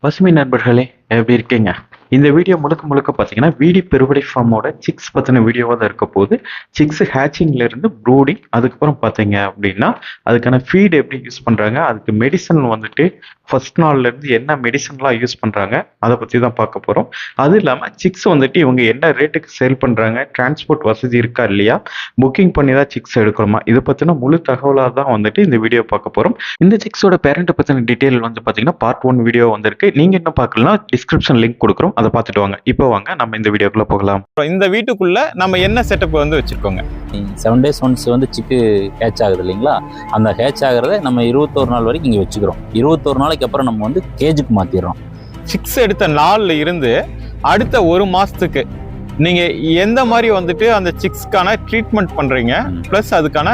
பசுமை நண்பர்களே எப்படி இருக்கீங்க? இந்த வீடியோ முழுக்க முழுக்க பார்த்தீங்கன்னா வீடி பெருவடை ஃபார்மோட சிக்ஸ் பற்றின வீடியோவாக தான் இருக்க போகுது. சிக்ஸ் ஹேச்சிங்ல இருந்து ப்ரூடிங் அதுக்கப்புறம் பார்த்தீங்க அப்படின்னா அதுக்கான ஃபீட் எப்படி யூஸ் பண்ணுறாங்க அதுக்கு மெடிசன் வந்துட்டு ஃபர்ஸ்ட் நாள்லேருந்து என்ன மெடிசன்லாம் யூஸ் பண்ணுறாங்க அதை பற்றி தான் பார்க்க போகிறோம் அது இல்லாமல் சிக்ஸ் வந்துட்டு இவங்க என்ன ரேட்டுக்கு சேல் பண்ணுறாங்க டிரான்ஸ்போர்ட் வசதி இருக்கா இல்லையா புக்கிங் பண்ணி தான் சிக்ஸ் எடுக்கணுமா இதை பற்றின முழு தகவலாக தான் வந்துட்டு இந்த வீடியோ பார்க்க போகிறோம் இந்த சிக்ஸோட பேரண்ட்டை பற்றின டீட்டெயில் வந்து பார்த்தீங்கன்னா பார்ட் ஒன் வீடியோ வந்திருக்கு. நீங்கள் என்ன பார்க்கலாம் டிஸ்கிரிப்ஷன் லிங்க் கொடுக்குறோம். அதை பார்த்துட்டு வாங்க. இப்போ வாங்க நம்ம இந்த வீடியோக்குள்ளே போகலாம். அப்புறம் இந்த வீட்டுக்குள்ள நம்ம என்ன செட்டப் வந்து வச்சிருக்கோங்க? செவன் டேஸ் ஒன்ஸ் வந்து சிக்கு ஹேட்ச் ஆகுது இல்லைங்களா? அந்த ஹேட்ச் ஆகிறத நம்ம இருபத்தோரு நாள் வரைக்கும் இங்கே வச்சுக்கிறோம். இருபத்தோரு நாளைக்கு அப்புறம் நம்ம வந்து கேஜுக்கு மாற்றிடுறோம் சிக்ஸ் எடுத்த நாள்ல இருந்து அடுத்த ஒரு மாசத்துக்கு நீங்க எந்த மாதிரி வந்துட்டு அந்த சிக்ஸ்க்கான ட்ரீட்மெண்ட் பண்றீங்க? ம். ப்ளஸ் அதுக்கான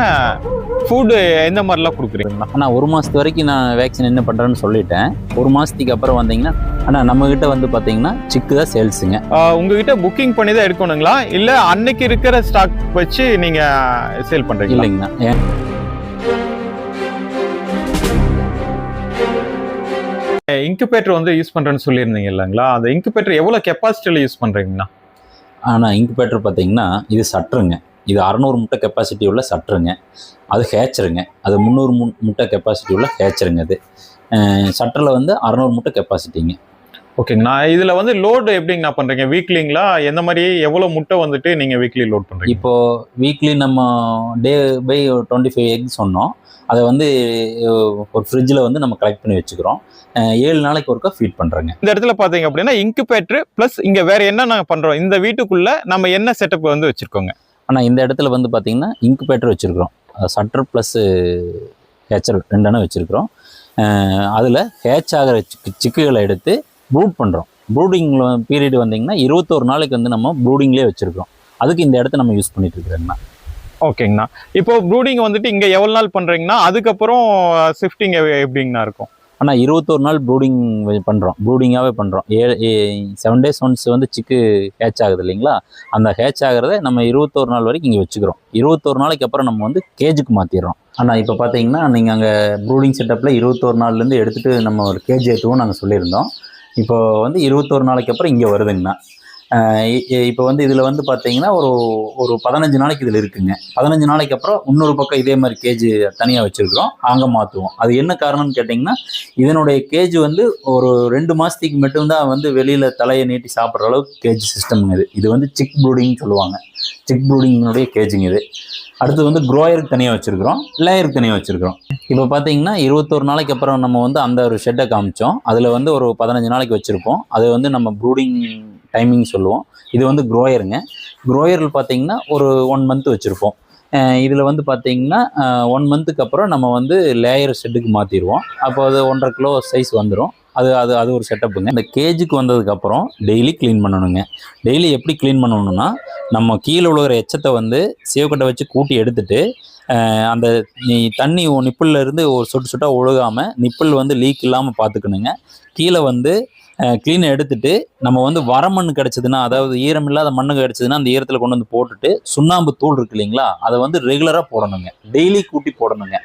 ஃபுட்டு எந்த மாதிரிலாம் கொடுக்குறீங்க? ஆனால் ஒரு மாதத்து வரைக்கும் நான் வேக்சின் என்ன பண்ணுறேன்னு சொல்லிட்டேன். ஒரு மாதத்துக்கு அப்புறம் வந்தீங்கன்னா ஆனால் நம்மக்கிட்ட வந்து பார்த்தீங்கன்னா சிக்கு தான் சேல்ஸுங்க உங்ககிட்ட புக்கிங் பண்ணி தான் எடுக்கணுங்களா? இல்ல அன்னைக்கு இருக்கிற ஸ்டாக் வச்சு நீங்க சேல் பண்றீங்களா? இல்லைங்கண்ணா ஏன் இன்குபேட்டர் வந்து யூஸ் பண்றேன்னு சொல்லியிருந்தீங்க இல்லைங்களா? அந்த இன்குபேட்டர் எவ்வளவு கெப்பாசிட்டியில யூஸ் பண்றீங்கண்ணா ஆனால் இன்குபேட்டர் பார்த்தீங்கன்னா இது சட்டுருங்க இது அறநூறு முட்டை கெப்பாசிட்டி உள்ள சட்டுருங்க அது ஹேச்சருங்க அது முந்நூறு முட்டை கெப்பாசிட்டி உள்ள ஹேச்சருங்க அது. சட்டரில் வந்து அறநூறு முட்டை கெப்பாசிட்டிங்க ஓகேங்கண்ணா இதுல வந்து லோடு எப்படிங்கண்ணா பண்றீங்க? வீக்லிங்களா எந்த மாதிரி எவ்வளவு முட்டை வந்துட்டு நீங்க வீக்லி லோட் பண்றீங்க? இப்போ வீக்லி நம்ம day by twenty five egg சொன்னோம். அதை வந்து ஒரு ஃப்ரிட்ஜில் வந்து நம்ம கலெக்ட் பண்ணி வச்சுக்கிறோம். ஏழு நாளைக்கு ஒருக்கா ஃபீட் பண்ணுறேங்க இந்த இடத்துல பாத்தீங்க அப்படின்னா இன்குபேட்டர் பிளஸ் இங்க வேற என்ன நாங்க பண்றோம்? இந்த வீட்டுக்குள்ள நம்ம என்ன செட்டப் வந்து வச்சிருக்கோங்க? ஆனால் இந்த இடத்துல வந்து பார்த்தீங்கன்னா இன்குபேட்டர் வச்சுருக்குறோம். சட்டர் ப்ளஸ் ஹேச்சர் ரெண்டெண்ணம் வச்சுருக்குறோம். அதில் ஹேச் ஆகிற சிக்கு சிக்குகளை எடுத்து ப்ரூட் பண்ணுறோம் ப்ரூடிங் பீரியட் வந்தீங்கன்னா இருபத்தோரு நாளைக்கு வந்து நம்ம ப்ரூடிங்லேயே வச்சுருக்கோம் அதுக்கு இந்த இடத்த நம்ம யூஸ் பண்ணிட்டு இருக்கிறோங்கண்ணா ஓகேங்கண்ணா இப்போ ப்ரூடிங் வந்துட்டு இங்க எவ்வளவு நாள் பண்றீங்கன்னா அதுக்கப்புறம் ஷிஃப்டிங் எப்படிங்கண்ணா இருக்கும்? ஆனால் இருபத்தோரு நாள் ப்ரூடிங் பண்ணுறோம் ப்ரூடிங்காகவே பண்ணுறோம் ஏ செவன் டேஸ் ஒன்ஸ் வந்து சிக்கு ஹேட்ச் ஆகுது இல்லைங்களா? அந்த ஹேட்ச் ஆகிறத நம்ம இருபத்தோரு நாள் வரைக்கும் இங்கே வச்சுக்கிறோம். இருபத்தோரு நாளைக்கு அப்புறம் நம்ம வந்து கேஜுக்கு மாற்றிடுறோம் ஆனால் இப்போ பார்த்தீங்கன்னா நீங்கள் அங்கே ப்ரூடிங் செட்டப்பில் இருபத்தோரு நாள்லேருந்து எடுத்துகிட்டு நம்ம ஒரு கேஜி ஏற்றுவோம் நாங்கள் சொல்லியிருந்தோம். இப்போ வந்து இருபத்தோரு நாளைக்கு அப்புறம் இங்கே வருதுங்கண்ணா. இப்போ வந்து இதில் வந்து பார்த்தீங்கன்னா ஒரு ஒரு பதினஞ்சு நாளைக்கு இதில் இருக்குங்க. பதினஞ்சு நாளைக்கு அப்புறம் இன்னொரு பக்கம் இதே மாதிரி கேஜி தனியாக வச்சுருக்குறோம். அங்கே மாற்றுவோம் அது என்ன காரணம்னு கேட்டிங்கன்னா இதனுடைய கேஜ் வந்து ஒரு ரெண்டு மாதத்துக்கு மட்டும்தான் வந்து வெளியில் தலையை நீட்டி சாப்பிட்ற அளவுக்கு கேஜ் சிஸ்டம்ங்க இது. இது வந்து சிக் ப்ளூடிங்னு சொல்லுவாங்க. சிக் ப்ளூடிங்கினுடைய கேஜுங்க இது. அடுத்து வந்து க்ரோயருக்கு தனியாக வச்சுருக்கிறோம் லேயருக்கு தனியாக வச்சுருக்கிறோம். இப்போ பார்த்தீங்கன்னா இருபத்தோரு நாளைக்கு அப்புறம் நம்ம வந்து அந்த ஒரு ஷெட்டை காமிச்சோம். அதில் வந்து ஒரு பதினஞ்சு நாளைக்கு வச்சுருப்போம். அது வந்து நம்ம ப்ரூடிங் டைமிங் சொல்லுவோம். இது வந்து க்ரோயருங்க க்ரோயரில் பார்த்தீங்கன்னா ஒரு ஒன் மந்த் வச்சுருப்போம். இதில் வந்து பார்த்தீங்கன்னா ஒன் மந்த்துக்கு அப்புறம் நம்ம வந்து லேயர் ஷெட்டுக்கு மாற்றிடுவோம் அப்போ அது ஒன்றரை கிலோ சைஸ் வந்துடும் அது அது அது ஒரு செட்டப்புங்க இந்த கேஜுக்கு வந்ததுக்கப்புறம் டெய்லி க்ளீன் பண்ணணுங்க. டெய்லி எப்படி க்ளீன் பண்ணணும்னா நம்ம கீழே உழுகிற எச்சத்தை வந்து சேவக்கட்டை வச்சு கூட்டி எடுத்துட்டு அந்த நீ- தண்ணி நிப்பிளில் இருந்து ஒரு சொட்டு சொட்டாக ஒழுகாமல் நிப்பிள் வந்து லீக் இல்லாமல் பார்த்துக்கணுங்க கீழே வந்து க்ளீனை எடுத்துட்டு நம்ம வந்து வரமண் கிடச்சிதுன்னா அதாவது ஈரம் இல்லாத மண்ணு கிடச்சிதுன்னா அந்த ஈரத்தில் கொண்டு வந்து போட்டுட்டு சுண்ணாம்பு தூள் இருக்கு இல்லைங்களா? அதை வந்து ரெகுலராக போடணுங்க. டெய்லி கூட்டி போடணுங்க.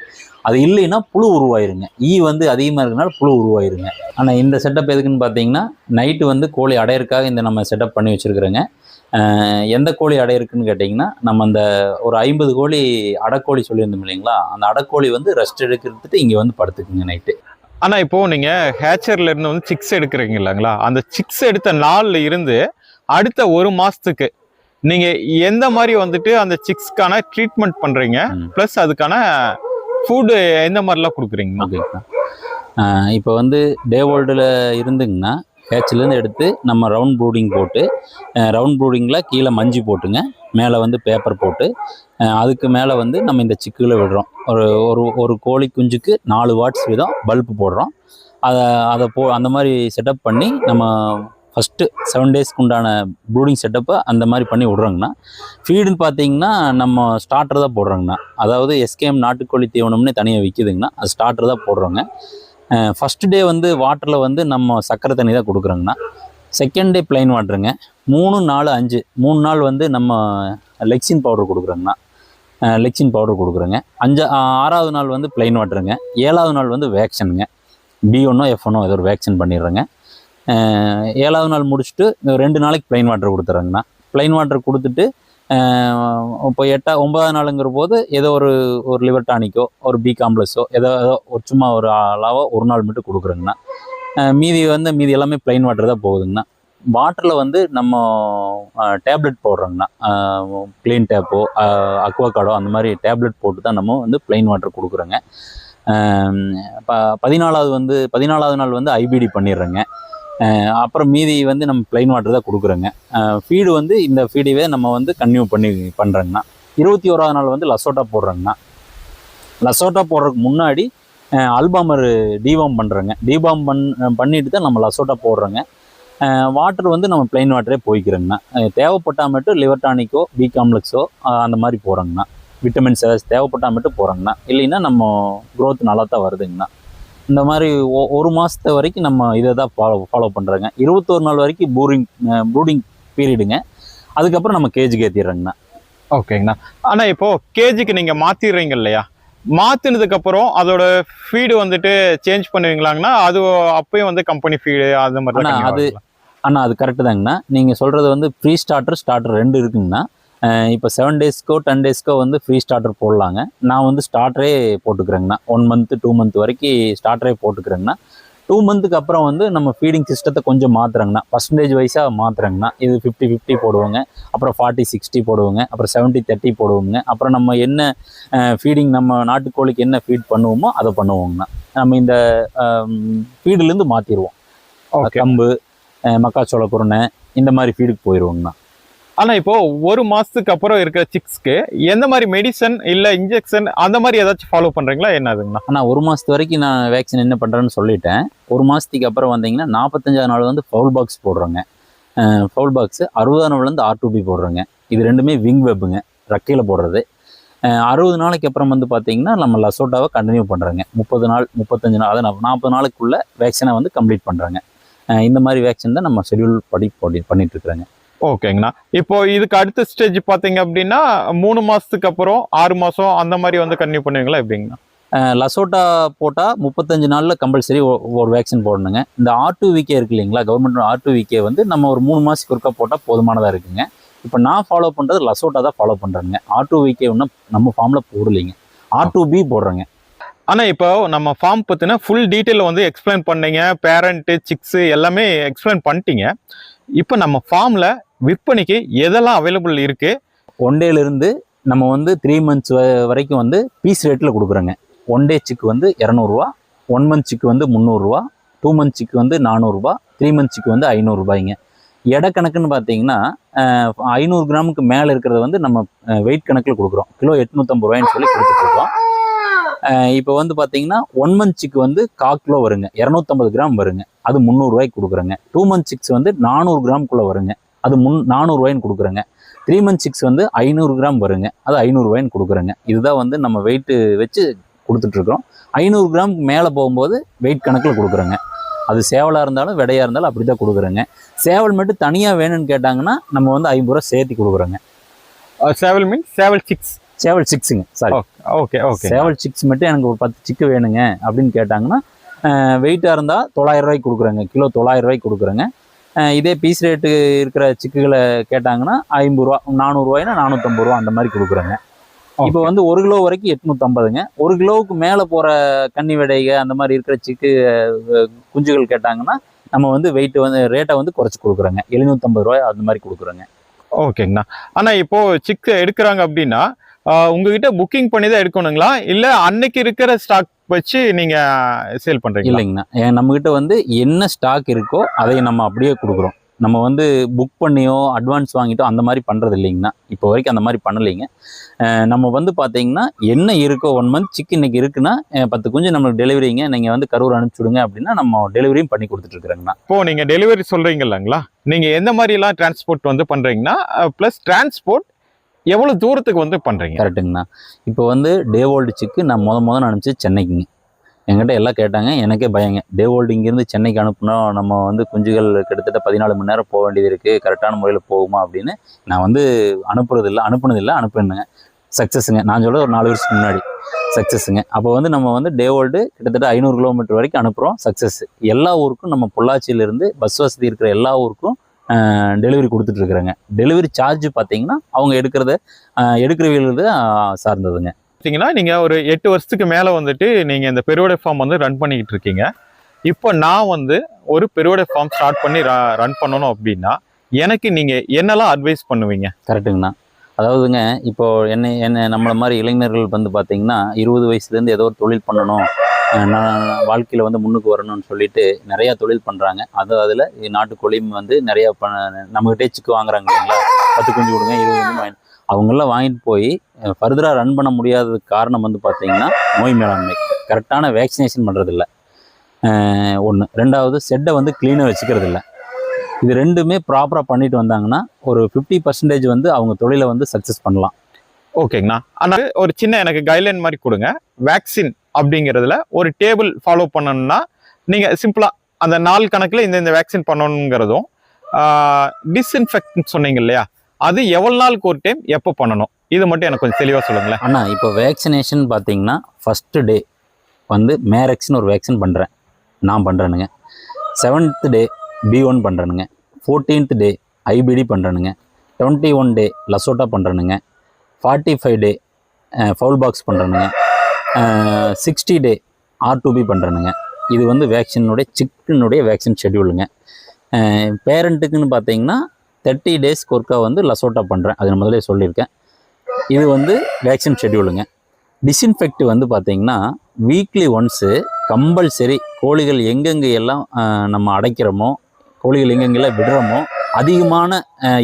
அது இல்லைன்னா புழு உருவாயிருங்க. ஈ வந்து அதிகமாக இருக்கிறனால புழு உருவாயிருங்க. ஆனால் இந்த செட்டப் எதுக்குன்னு பார்த்தீங்கன்னா நைட்டு வந்து கோழி அடையறதுக்காக இந்த நம்ம செட்டப் பண்ணி வச்சுருக்குறோங்க. எந்த கோழி அடையிருக்குன்னு கேட்டிங்கன்னா நம்ம அந்த ஒரு ஐம்பது கோழி அடக்கோழி சொல்லியிருந்தோம் இல்லைங்களா? அந்த அடக்கோழி வந்து ரெஸ்ட் எடுக்கிறதுட்டு இங்கே வந்து படுத்துக்குங்க நைட்டு ஆனா இப்போ நீங்க ஹேச்சர்ல இருந்து வந்து சிக்ஸ் எடுக்கிறீங்க இல்லைங்களா? அந்த சிக்ஸ் எடுத்த நாள்ல இருந்து அடுத்த ஒரு மாசத்துக்கு நீங்க எந்த மாதிரி வந்துட்டு அந்த சிக்ஸ்க்கான ட்ரீட்மெண்ட் பண்றீங்க? ம். ப்ளஸ் அதுக்கான ஃபுட்டு எந்த மாதிரிலாம் கொடுக்குறீங்க? ஓகேங்களா இப்போ வந்து டே வேர்ல்டில் இருந்துங்கன்னா ஹேட்ச்லேருந்து எடுத்து நம்ம ரவுண்ட் ப்ரூடிங் போட்டு ரவுண்ட் ப்ரூடிங்கில் கீழே மஞ்சி போட்டுங்க. மேலே வந்து பேப்பர் போட்டு அதுக்கு மேலே வந்து நம்ம இந்த சிக்குகளை விடுறோம். ஒரு ஒரு ஒரு கோழி குஞ்சுக்கு நாலு வாட்ஸ் வீதம் பல்ப் போடுறோம். அதை அதை போ அந்த மாதிரி செட்டப் பண்ணி நம்ம ஃபஸ்ட்டு செவன் டேஸ்க்கு உண்டான ப்ரூடிங் செட்டப்பை அந்த மாதிரி பண்ணி விட்றாங்கண்ணா. ஃபீடுன்னு பார்த்தீங்கன்னா நம்ம ஸ்டார்டர் தான் போடுறோங்கண்ணா. அதாவது எஸ்கேஎம் நாட்டுக்கோழி தீவனம்னு தனியாக விற்கிதுங்கண்ணா அது ஸ்டார்டர் தான் போடுறோங்க. ஃபஸ்ட் டே வந்து வாட்டரில் வந்து நம்ம சக்கரை தண்ணி தான் கொடுக்குறோங்கண்ணா. செகண்ட் டே பிளைன் வாட்டருங்க மூணு நாலு அஞ்சு. மூணு நாள் வந்து நம்ம லெக்சின் பவுடர் கொடுக்குறோங்கண்ணா லெக்சின் பவுடர் கொடுக்குறோங்க. அஞ்சா ஆறாவது நாள் வந்து பிளைன் வாட்டருங்க ஏழாவது நாள் வந்து வேக்சினுங்க பி ஒன்னோ எஃப் ஒன்னோ ஏதோ ஒரு வேக்சின் பண்ணிடுறேங்க. ஏழாவது நாள் முடிச்சுட்டு ரெண்டு நாளைக்கு ப்ளைன் வாட்டர் கொடுத்துட்றேங்கண்ணா ப்ளைன் வாட்டர் கொடுத்துட்டு இப்போ எட்டா ஒன்பதாம் நாளுங்கிற போது ஏதோ ஒரு ஒரு லிவர் டானிக்கோ ஒரு பி காம்ப்ளெக்ஸோ ஏதோ ஏதோ ஒரு சும்மா ஒரு அளவோ ஒரு நாள் மட்டும் கொடுக்குறேங்கண்ணா. மீதி வந்து மீதி எல்லாமே ப்ளைன் வாட்டர் தான் போகுதுங்கண்ணா. வாட்டரில் வந்து நம்ம டேப்லெட் போடுறோங்கண்ணா. க்ளீன் டேப்போ அக்வாகார்டோ அந்த மாதிரி டேப்லெட் போட்டு தான் நம்ம வந்து ப்ளைன் வாட்டர் கொடுக்குறோங்க. ப பதினாலாவது வந்து பதினாலாவது நாள் வந்து ஐபிடி பண்ணிடுறேங்க. அப்புறம் மீதி வந்து நம்ம ப்ளைன் வாட்டர் தான் கொடுக்குறோங்க. ஃபீடு வந்து இந்த ஃபீடிவே நம்ம வந்து கன்டினியூ பண்ணி பண்ணுறோங்கண்ணா இருபத்தி ஓராவது நாள் வந்து லசோட்டா போடுறோங்கண்ணா. லசோட்டா போடுறதுக்கு முன்னாடி அல்பாமர் டீவாம் பண்ணுறோங்க டீவாம் பண் பண்ணிட்டு தான் நம்ம லசோட்டா போடுறோங்க. வாட்டர் வந்து நம்ம ப்ளைன் வாட்டரே போய்க்கிறோங்கண்ணா. தேவைப்பட்டால் மட்டும் லிவர் டானிக்கோ பி காம்ப்ளெக்ஸோ அந்த மாதிரி போகிறோங்கண்ணா விட்டமின்ஸ் ஏதாச்சும் தேவைப்பட்டால் மட்டும் போகிறோங்கண்ணா இல்லைன்னா நம்ம growth நல்லா தான் வருதுங்கண்ணா. இந்த மாதிரி ஒரு மாதத்து வரைக்கும் நம்ம இதை தான் ஃபாலோ ஃபாலோ பண்ணுறோங்க இருபத்தோரு நாள் வரைக்கும் பூரிங் ப்ரூடிங் பீரியடுங்க அதுக்கப்புறம் நம்ம கேஜுக்கு ஏற்றிடுறோங்கண்ணா ஓகேங்கண்ணா ஆனா இப்போ கேஜிக்கு நீங்க மாத்திடுறீங்க இல்லையா? மாத்தினதுக்கு அப்புறம் அதோட ஃபீடு வந்துட்டு சேஞ்ச் பண்ணுவீங்களாங்கன்னா அது அப்பயும் வந்து கம்பெனி ஃபீடு அந்த மாதிரி அது- அது அண்ணா அது கரெக்டு தாங்கண்ணா. நீங்கள் சொல்கிறது வந்து ஃப்ரீ ஸ்டார்டர் ஸ்டார்டர் ரெண்டு இருக்குங்கண்ணா. இப்போ செவன் டேஸ்க்கோ டென் டேஸ்க்கோ வந்து ஃப்ரீ ஸ்டார்டர் போடலாங்க. நான் வந்து ஸ்டார்டரே போட்டுக்கிறேங்கண்ணா. ஒன் மந்த்து டூ மந்த் வரைக்கும் ஸ்டார்டரே போட்டுக்கிறேங்கண்ணா. டூ மந்த்துக்கு அப்புறம் வந்து நம்ம ஃபீடிங் சிஸ்டத்தை கொஞ்சம் மாற்றுறேங்கண்ணா பர்சன்டேஜ் வைஸாக மாற்றுறேங்கண்ணா இது ஃபிஃப்டி ஃபிஃப்டி போடுவோங்க. அப்புறம் ஃபார்ட்டி சிக்ஸ்டி போடுவோங்க. அப்புறம் செவன்ட்டி தேர்ட்டி போடுவோங்க. அப்புறம் நம்ம என்ன ஃபீடிங் நம்ம நாட்டுக்கோழிக்கு என்ன ஃபீட் பண்ணுவோமோ அதை பண்ணுவோங்கண்ணா. நம்ம இந்த ஃபீடுலேருந்து மாற்றிடுவோம் கம்பு மக்காச்சோள குருணை இந்த மாதிரி ஃபீடுக்கு போயிடுவோங்கண்ணா ஆனா இப்போ ஒரு மாசத்துக்கு அப்புறம் இருக்கிற சிக்ஸ்க்கு எந்த மாதிரி மெடிசன் இல்ல இன்ஜெக்ஷன் அந்த மாதிரி ஏதாச்சும் ஃபாலோ பண்றீங்களா? என்னதுங்கண்ணா ஆனால் ஒரு மாதத்து வரைக்கும் நான் வேக்சின் என்ன பண்ணுறேன்னு சொல்லிட்டேன். ஒரு மாதத்துக்கு அப்புறம் வந்தீங்கன்னா நாற்பத்தஞ்சாவது நாள் வந்து ஃபவுல் பாக்ஸ் போடுறோங்க. ஃபவுல் பாக்ஸ் அறுபதாம் நாள் வந்து ஆர் பி போடுறோங்க. இது ரெண்டுமே விங் வெப்புங்க ரெக்கையில் போடுறது. அறுபது நாளைக்கு அப்புறம் வந்து பார்த்தீங்கன்னா நம்ம லசோட்டாவை கண்டினியூ பண்ணுறோங்க முப்பது நாள் முப்பத்தஞ்சு நாள் அதாவது நாற்பது நாளுக்குள்ள வேக்சினை வந்து கம்ப்ளீட் பண்ணுறாங்க இந்த மாதிரி வேக்சின் தான் நம்ம ஷெடியூல் படி பண்ணிட்டு இருக்கிறோங்க ஓகேங்கண்ணா. இப்போ இதுக்கு அடுத்த ஸ்டேஜ் பாத்தீங்க அப்படின்னா மூணு மாசத்துக்கு அப்புறம் ஆறு மாசம் அந்த மாதிரி வந்து கன்டினியூ பண்ணுவீங்களா எப்படிங்கண்ணா? லசோட்டா போட்டால் முப்பத்தஞ்சு நாளில் கம்பல்சரி ஒரு வேக்சின் போடணுங்க. இந்த ஆர் டூ விகே இருக்கு இல்லைங்களா கவர்மெண்ட் ஆர் டூ விகே வந்து நம்ம ஒரு மூணு மாதத்துக்கு ஒருக்கா போட்டால் போதுமானதாக இருக்குங்க. இப்போ நான் ஃபாலோ பண்ணுறது லசோட்டா தான் ஃபாலோ பண்ணுறேங்க ஆர் டூ விகே ஒன்றும் நம்ம ஃபார்மில் போடலைங்க. ஆர் டூ பி போடுறேங்க. ஆனால் இப்போ நம்ம ஃபார்ம் பற்றின ஃபுல் டீட்டெயில் வந்து எக்ஸ்பிளைன் பண்ணீங்க. பேரண்ட்டு சிக்ஸு எல்லாமே எக்ஸ்பிளைன் பண்ணிட்டீங்க. இப்போ நம்ம ஃபார்மில் விற்பனைக்கு எதெல்லாம் அவைலபிள் இருக்குது ஒன் டேலேருந்து நம்ம வந்து த்ரீ மந்த்ஸ் வரைக்கும் வந்து பீஸ் ரேட்டில் கொடுக்குறோங்க. ஒன் டே சிக்கு வந்து இரநூறுவா ஒன் மந்த் சிக்கு வந்து முந்நூறுரூவா டூ மந்த் சிக்கு வந்து நானூறுரூவா த்ரீ மந்த் சிக்கு வந்து ஐநூறுரூபாய்ங்க எடை கணக்குன்னு பார்த்தீங்கன்னா ஐநூறு கிராமுக்கு மேலே இருக்கிறத வந்து நம்ம வெயிட் கணக்கில் கொடுக்குறோம். கிலோ எட்நூற்றம்பது ரூபாய்ன்னு சொல்லி கொடுத்துட்ருக்கோம் இப்போ வந்து பார்த்தீங்கன்னா ஒன் மந்த் சிக்கு வந்து கால் கிலோ வருங்க. இரநூத்தம்பது கிராம் வருங்க. அது முந்நூறுரூவாய்க்கு கொடுக்குறேங்க. டூ மந்த் சிக்ஸ் வந்து நானூறு கிராம்குள்ளே வருங்க. அது முன் நானூறுரூவாய்ன்னு கொடுக்குறேங்க. த்ரீ மந்த் சிக்ஸ் வந்து ஐநூறு கிராம் வருங்க. அது ஐநூறுரூவாய்ன்னு கொடுக்குறேங்க. இதுதான் வந்து நம்ம வெயிட்டு வச்சு கொடுத்துட்ருக்குறோம். ஐநூறு கிராம் மேலே போகும்போது வெயிட் கணக்கில் கொடுக்குறோங்க. அது சேவலாக இருந்தாலும் விடையாக இருந்தாலும் அப்படி தான் கொடுக்குறேங்க. சேவல் மட்டும் தனியாக வேணும்னு கேட்டாங்கன்னா நம்ம வந்து ஐம்பது ரூபா சேர்த்து கொடுக்குறோங்க. சேவல் மீன் சேவல் சிக்ஸ் சேவல் சிக்ஸுங்க சாரி ஓகே ஓகே சேவல் சிக்ஸ் மட்டும் எனக்கு ஒரு பத்து சிக்கு வேணுங்க அப்படின்னு கேட்டாங்கன்னா வெயிட்டாக இருந்தால் தொள்ளாயிரம் ரூபாய்க்கு கொடுக்குறேங்க. கிலோ தொள்ளாயிரம் ரூபாய்க்கு கொடுக்குறேங்க. இதே பீஸ் ரேட்டு இருக்கிற சிக்குகளை கேட்டாங்கன்னா ஐம்பது ரூபா நானூறுரூவாய்னா நானூற்றம்பது ரூபா அந்த மாதிரி கொடுக்குறேங்க. இப்போ வந்து ஒரு கிலோ வரைக்கும் எட்நூற்றம்பதுங்க ஒரு கிலோவுக்கு மேலே போகிற கன்னி விடைக அந்த மாதிரி இருக்கிற சிக்கு குஞ்சுகள் கேட்டாங்கன்னா நம்ம வந்து வெயிட் வந்து ரேட்டை வந்து குறைச்சி கொடுக்குறோங்க. எழுநூற்றம்பது ரூபாய் அந்த மாதிரி கொடுக்குறோங்க. ஓகேங்கண்ணா. ஆனா இப்போ சிக்ஸ் எடுக்கிறாங்க அப்படின்னா உங்ககிட்ட புக்கிங் பண்ணி தான் எடுக்கணுங்களா? இல்ல அன்னைக்கு இருக்கிற ஸ்டாக் வச்சு நீங்க சேல் பண்றீங்களா? இல்லைங்கண்ணா. ஏன் நம்மக்கிட்ட வந்து என்ன ஸ்டாக் இருக்கோ அதை நம்ம அப்படியே கொடுக்குறோம். நம்ம வந்து புக் பண்ணியோ அட்வான்ஸ் வாங்கிட்டோ அந்த மாதிரி பண்ணுறது இல்லைங்கண்ணா. இப்போ வரைக்கும் அந்த மாதிரி பண்ணலைங்க. நம்ம வந்து பார்த்தீங்கன்னா என்ன இருக்கோ ஒன் மந்த் சிக்கு இன்னைக்கு இருக்குன்னா பத்து குஞ்சு நம்மளுக்கு டெலிவரிங்க நீங்கள் வந்து கரூர் அனுப்பிச்சுடுங்க அப்படின்னா நம்ம டெலிவரியும் பண்ணி கொடுத்துட்ருக்குறேங்கண்ணா. இப்போ நீங்க டெலிவரி சொல்றீங்க இல்லைங்களா நீங்க எந்த மாதிரி எல்லாம் டிரான்ஸ்போர்ட் வந்து பண்றீங்கன்னா பிளஸ் டிரான்ஸ்போர்ட் எவ்வளவு தூரத்துக்கு வந்து பண்றீங்க? கரெக்டுங்கண்ணா இப்போ வந்து டே ஓல்டு சிக்கு நான் முத முதல் அனுப்பிச்சு சென்னைக்குங்க. என்கிட்ட எல்லாம் கேட்டாங்க எனக்கே பயங்க. டே ஓல்டு இங்கேருந்து சென்னைக்கு அனுப்புனா நம்ம வந்து குஞ்சுகள் கிட்டத்தட்ட பதினாலு மணி நேரம் போக வேண்டியது இருக்குது கரெக்டான முறையில் போகுமா அப்படின்னு நான் வந்து அனுப்புறது இல்லை அனுப்புனது இல்லை சக்ஸஸுங்க நான் சொல்ல ஒரு நாலு வருஷத்துக்கு முன்னாடி. சக்ஸஸுங்க அப்போ வந்து நம்ம வந்து டே ஓல்டு கிட்டத்தட்ட ஐநூறு கிலோமீட்டர் வரைக்கும் அனுப்புகிறோம் சக்ஸஸ் எல்லா ஊருக்கும் நம்ம பொள்ளாச்சியிலேருந்து பஸ் வசதி இருக்கிற எல்லா ஊருக்கும் டெலிவரி கொடுத்துட்டு இருக்கிறாங்க டெலிவரி சார்ஜ் பார்த்தீங்கன்னா அவங்க எடுக்கிறத எடுக்கிறவங்களுக்கு சார்ந்ததுங்க. பார்த்தீங்கன்னா நீங்க ஒரு எட்டு வருஷத்துக்கு மேல வந்துட்டு நீங்க இந்த பெருவடை ஃபார்ம் வந்து ரன் பண்ணிக்கிட்டு இருக்கீங்க இப்போ நான் வந்து ஒரு பெருவடை ஃபார்ம் ஸ்டார்ட் பண்ணி ரன் பண்ணணும் அப்படின்னா எனக்கு நீங்க என்னெல்லாம் அட்வைஸ் பண்ணுவீங்க? கரெக்டுங்கண்ணா அதாவதுங்க இப்போ என்னை என்ன நம்மளை மாதிரி இளைஞர்கள் வந்து பார்த்தீங்கன்னா இருபது வயசுலேருந்து ஏதோ ஒரு தொழில் பண்ணணும். நான் வாழ்க்கையில் வந்து முன்னுக்கு வரணும்னு சொல்லிட்டு நிறையா தொழில் பண்ணுறாங்க அது அதில் நாட்டுக்கோழியும் வந்து நிறையா ப நம்மகிட்டே சிக்கு வாங்குறாங்க இல்லைங்களா? பத்து குஞ்சு கொடுங்க இருபது குஞ்சு வாங்கி அவங்கெல்லாம் வாங்கிட்டு போய் ஃபர்தராக ரன் பண்ண முடியாததுக்கு காரணம் வந்து பார்த்தீங்கன்னா நோய் மேலாண்மை. கரெக்டான வேக்சினேஷன் பண்ணுறதில்ல ஒன்று ரெண்டாவது செட்டை வந்து க்ளீனாக வச்சுக்கிறது இல்லை இது ரெண்டுமே ப்ராப்பராக பண்ணிட்டு வந்தாங்கன்னா ஒரு ஃபிஃப்டி பர்சன்டேஜ் வந்து அவங்க தொழிலை வந்து சக்ஸஸ் பண்ணலாம். ஓகேங்கண்ணா. ஆனால் ஒரு சின்ன எனக்கு கைட்லைன் மாதிரி கொடுங்க. வேக்சின் அப்படிங்கிறதுல ஒரு டேபிள் ஃபாலோ பண்ணணும்னா நீங்கள் சிம்பிளாக அந்த நாள் கணக்கில் இந்த இந்த வேக்சின் பண்ணணுங்கிறதும் டிஸ்இன்ஃபெக்ட் சொன்னீங்க இல்லையா? அது எவ்வளோ நாளுக்கு ஒரு டைம் எப்போ பண்ணணும்? இது மட்டும் எனக்கு கொஞ்சம் தெளிவாக சொல்லுங்களேன். அண்ணா இப்போ வேக்சினேஷன் பார்த்தீங்கன்னா ஃபஸ்ட்டு டே வந்து மேரக்ஸ்னு ஒரு வேக்சின் பண்ணுறேன் நான் பண்ணுறேனுங்க செவன்த் டே பி ஒன் பண்ணுறேனுங்க ஃபோர்டீன்த் டே ஐபிடி பண்ணுறேனுங்க twenty one day LaSota பண்ணுறேனுங்க forty five day fowl pox பண்ணுறேனுங்க sixty day R two B பண்ணுறேனுங்க இது வந்து வேக்சினுடைய சிக்கனுடைய வேக்சின் ஷெட்யூலுங்க பேரண்ட்டுக்குன்னு பார்த்தீங்கன்னா தேர்ட்டி டேஸ்க்கு ஒர்க்காக வந்து லசோட்டா பண்ணுறேன் அது நான் முதலே சொல்லியிருக்கேன். இது வந்து வேக்சின் ஷெட்யூலுங்க டிஸ்இன்ஃபெக்ட் வந்து பார்த்தீங்கன்னா வீக்லி ஒன்ஸு கம்பல்சரி கோழிகள் எங்கெங்கே எல்லாம் நம்ம அடைக்கிறோமோ கோழிகள் எங்கெங்கெல்லாம் விடுறோமோ அதிகமான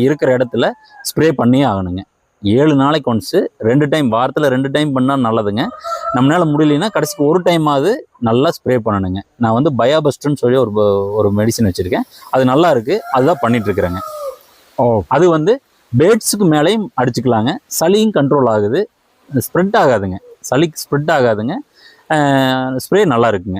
இருக்கிற இடத்துல ஸ்ப்ரே பண்ணியே ஆகணுங்க. ஏழு நாளைக்கு ஒன்ஸு ரெண்டு டைம் வாரத்தில் ரெண்டு டைம் பண்ணால் நல்லதுங்க. நம்மளால் முடியலன்னா கடைசிக்கு ஒரு டைமாவது நல்லா ஸ்ப்ரே பண்ணணுங்க. நான் வந்து பயாபஸ்ட்னு சொல்லி ஒரு ஒரு மெடிசன் வச்சுருக்கேன். அது நல்லா இருக்குது அதுதான் பண்ணிட்டு இருக்கிறேங்க. ஓ. அது வந்து பேட்ஸுக்கு மேலேயும் அடிச்சுக்கலாங்க. சளியும் கண்ட்ரோல் ஆகுது. ஸ்ப்ரெட் ஆகாதுங்க. சளிக்கு ஸ்ப்ரெட் ஆகாதுங்க. ஸ்ப்ரே நல்லா இருக்குங்க.